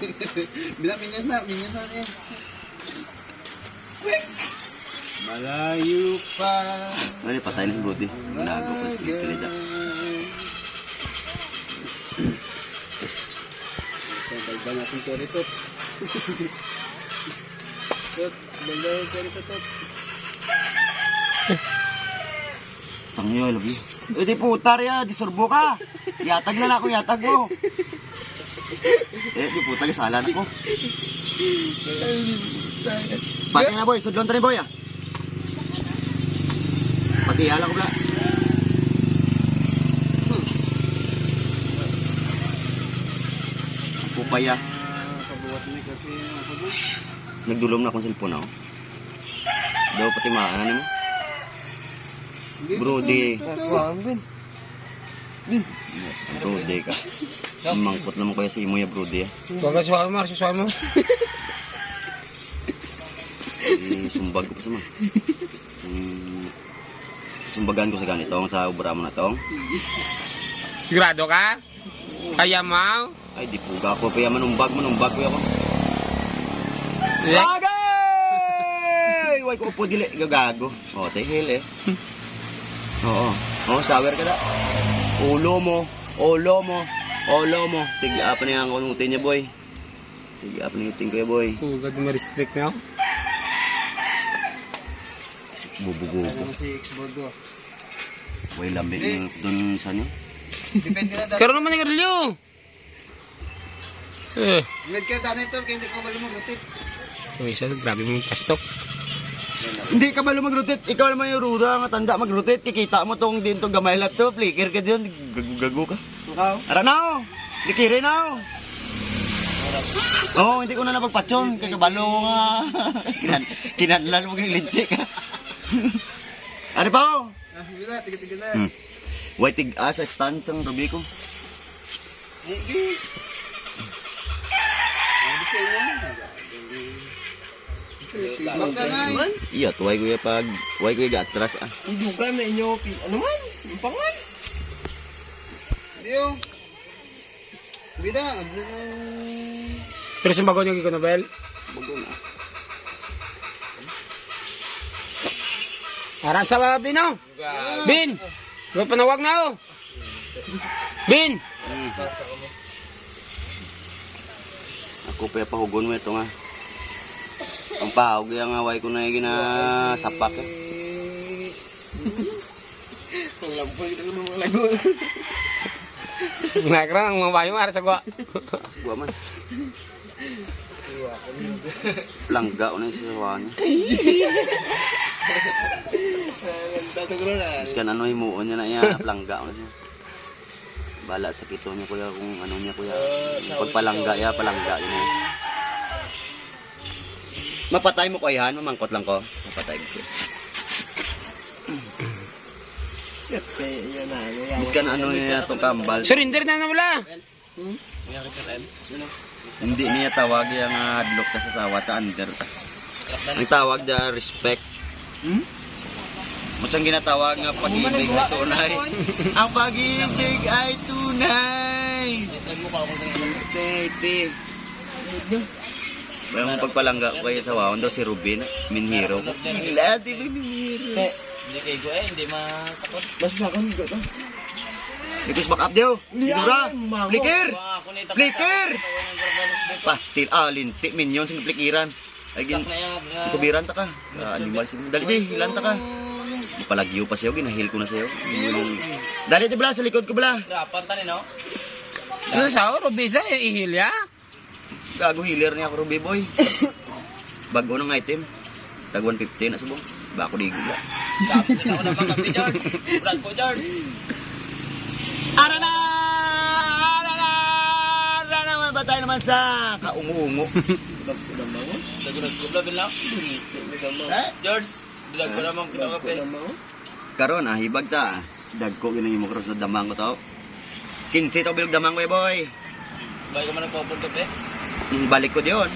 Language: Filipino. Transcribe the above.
Bila, minyas na, minyas na eh. Malayo pa. Ano, patay na si Brody. Nago ko sa pinida. Balbal natin to rito. Tot, balbal natin to rito, tot. Tangyo, I love you. Eh, di putar ya, disorbo ka. Yatag na na ako, yatag mo. Eh, di putar, sala na ko. Pati na boy, sudlon ta ni boy ah. Pati hala ko bla. Pupaya. Ah, pabuhat ni kasi? Nagdulom na akong cellphone ako. Daw pati maanan mo. Hindi, Brody. Kaswam din. Brody ka. Mangkot naman kaya si imo ya Brody ah. Huwag ka suwami mo, suwami mo. Eh, sumbag ko pa sa mga. Hmm, sumbagan ko sa ganito sa ubra mo na tong. Sigurado ka? Kaya mo? Ay, di puga ko. Kaya manumbag, manumbag ko ako. Yeah. Bagay! Way ko po dili. Gagago. O, oh, tehil eh. Oo. Oo, sour ka da. Ulo mo. Ulo mo. Ulo mo. Tigla pa niya ang kunutin niya, boy. Tigla pa niya ko ya, boy. Hugad mo restrict na ako. Bubugo ko. Ano si Xboard ko? Way lambing yung dun sa niyo. Depende na dapat. Pero naman yung relyo. Eh. Med ka sana ito, kaya hindi ko bali mag-rotate. Yung isa, grabe mong pastok. Hindi ka ba mag-rotate? Ikaw naman yung ruda nga tanda mag-rotate. Kikita mo tong din tong gamay lang to. Flicker ka din. Gago ka. Sukaw? Ara na ako. Likiri na ako. Oo, oh, hindi ko na napagpatyon. Kaya kabalo ko nga. Kinan, kinanlan mo kinilinti ka. ano pa ako? Ah, bila, tiga-tiga na. Hmm. White tig asa stand sang rubi ko. Sige. Ano siya yun? Tibag ka na. Iya, tuway ko yung pag, tuway ko yung atras ah. Idugan na inyo, pi- ano man? Impangan. Oh. Bida, abla na. Pero sa bago yung Nobel, Bago na. Aran sa Bin, oh. Bin! May panawag na, oh. Bin! Hmm. Ako pa pahugon mo ito nga. Ang pahog yung away ko na yung ginasapak eh. Lampoy ka naman mga lago. Nakra ang mga bayo, ara sa gwa. Gua man. Langga ko na yung sasawa niya. Tatagro na. Tapos kan ano himuon niya na iya, langga ko na siya. Bala sa kito niya kuya kung ano niya kuya. Pagpalangga ya, palangga yun eh. Mapatay mo ko yan, mamangkot lang ko. Mapatay ko. Kaya yan na. ano niya itong kambal. Surrender na na wala. Hmm? Hindi niya tawag yung adlock ka sa sawa ta under ta. Ang tawag da respect. Hmm? Masang ginatawag nga pag-ibig ay tunay. Ang pag-ibig ay tunay. Tete. May mong pagpalangga ko kayo sa wawan daw si Rubin, Minhiro ko. Lati ba Minhiro? Te, Hindi kay Go eh, hindi matakot. basta sa akin, go to. Because back up daw. Sigura. Flicker. Flicker! Pastil. Ah, linti. Minyon sa flickiran. Ay, gin... nga. Kubiran ta ka. Ah, animal si Dali di, hilan ta ka. Mapalagyo pa siya, ginahil ko na siya. Dali di bala, sa likod ko bala. Grapan tani no? Ano sa oro, bisa, ihil ya. Gago healer niya ako, Ruby Boy. Bago ng item. Tag 150 na subong. Bako di gula. Grapan na ako mga kape, George. Brad ko, George. Ara na! Ara na! Ara na! Mabatay naman sa kaungo-ungo. Dagulag ko lang. Eh? George, dagulag ko naman kita kape. Karon ah, hibag ta. Dagko ginahimo ko sa damang ko to. 15 to bilog damang ko eh, boy. Bago ka man nagpapul kape. Balik ko diyon.